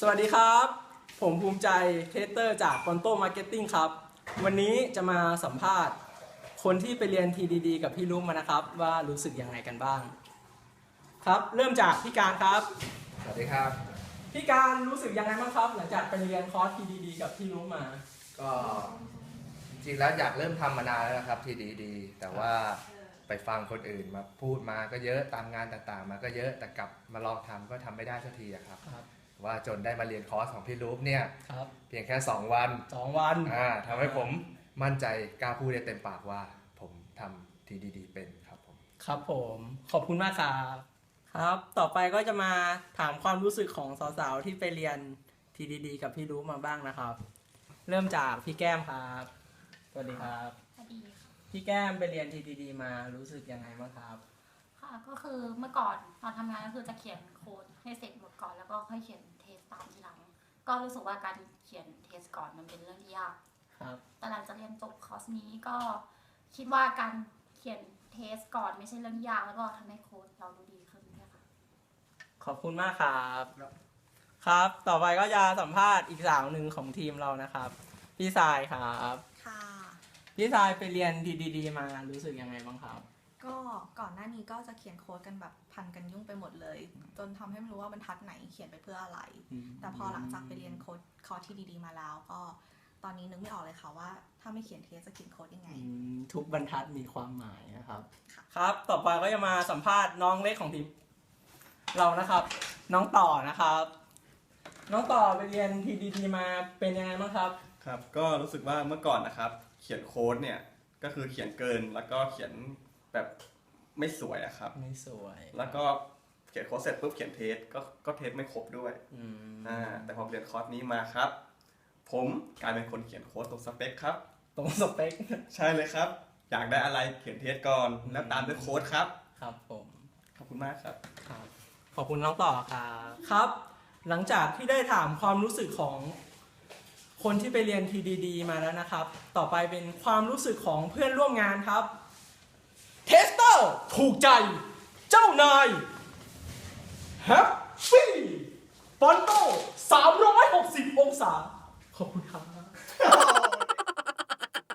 สวัสดีครับ ผมภูมิใจเทสเตอร์จากคอนโตมาร์เก็ตติ้งครับ วันนี้จะมาสัมภาษณ์ คนที่ไปเรียน TDD กับพี่ลุงมานะครับ ว่ารู้สึกยังไงกันบ้าง ครับเริ่มจากพี่การครับ สวัสดีครับ พี่การรู้สึกยังไงบ้างครับ หลังจากไปเรียนคอร์ส TDD กับพี่ลุงมา ก็จริงๆแล้วอยากเริ่มทำมานานแล้วนะครับที่ดีๆแต่ว่าไปฟังคนอื่นมาพูดมาก็เยอะตามงานต่างๆ มาก็เยอะแต่กลับมาลองทำก็ทำไม่ได้สักทีอะครับครับ ว่าจนได้มาเรียนคอร์สของพี่รูปเนี่ยครับเพียงแค่ 2 วันสองวัน อ่าทำให้ผมมั่นใจกล้าพูดได้เต็มปากว่า ผมทำทีดีๆ เป็นครับผม ครับผมขอบคุณมากครับครับ ต่อไปก็จะมาถามความรู้สึกของสาวๆที่ไปเรียน TDD กับพี่รู้มาบ้างนะครับ เริ่มจากพี่แก้มครับสวัสดีครับ พอดีค่ะพี่แก้มไปเรียน TDD มารู้สึกยังไงบ้างครับ ค่ะก็คือเมื่อก่อนตอนทำงานก็คือจะเขียนโค้ดให้เสร็จหมดก่อนแล้วก็ค่อยเขียน ก็รู้สึกว่าการเขียนเทสก่อนมันเป็นเรื่องที่ยากครับ แต่หลังจากเรียนจบคอร์สนี้ก็คิดว่าการเขียนเทสก่อนไม่ใช่เรื่องที่ยากแล้วก็ทำให้โค้ดเราดูดีขึ้นด้วยค่ะขอบคุณมากครับ ครับ ต่อไปก็จะสัมภาษณ์อีกสาวหนึ่งของทีมเรานะครับ พี่ทรายครับ ค่ะ พี่ทรายไปเรียน TDD มารู้สึกยังไงบ้างครับ ก็ก่อนหน้านี้ก็จะเขียนโค้ดกันแบบพันกันยุ่งไปหมดเลย จนทำให้ไม่รู้ว่าบรรทัดไหนเขียนไปเพื่ออะไร แต่พอหลังจากไปเรียนโค้ดคอร์สที่ดีๆมาแล้ว ก็ตอนนี้นึกไม่ออกเลยค่ะว่า ถ้าไม่เขียนเทสจะเขียนโค้ดยังไงอืมทุกบรรทัดมีความหมายนะครับค่ะครับ ต่อไปก็จะมาสัมภาษณ์น้องเล็กของทีมเรานะครับ น้องต่อนะครับ น้องต่อไปเรียน TDD มาเป็นยังไงบ้างครับ ครับ ก็รู้สึกว่าเมื่อก่อนนะครับ เขียนโค้ดเนี่ยก็คือเขียนเกินแล้วก็เขียน แบบไม่สวยอะครับ ไม่สวย แล้วก็เขียนโค้ดเสร็จปุ๊บเขียนเทสก็ก็เทสไม่ครบด้วยอืมอ่าแต่พอเรียนคอร์สนี้มาครับ ผมกลายเป็นคนเขียนโค้ดตรงสเปคครับ ตรงสเปค ใช่เลยครับ อยากได้อะไรเขียนเทสก่อนแล้วตามด้วยโค้ดครับ ครับผมขอบคุณมากครับครับ ขอบคุณน้องต่อครับครับ หลังจากที่ได้ถามความรู้สึกของคนที่ไปเรียน TDD มาแล้วนะครับ ต่อไปเป็นความรู้สึกของเพื่อนร่วมงานครับ เทสเตอร์ถูกใจ เจ้านายแฮปปี้ฟอนโต360 องศา ขอบคุณครับ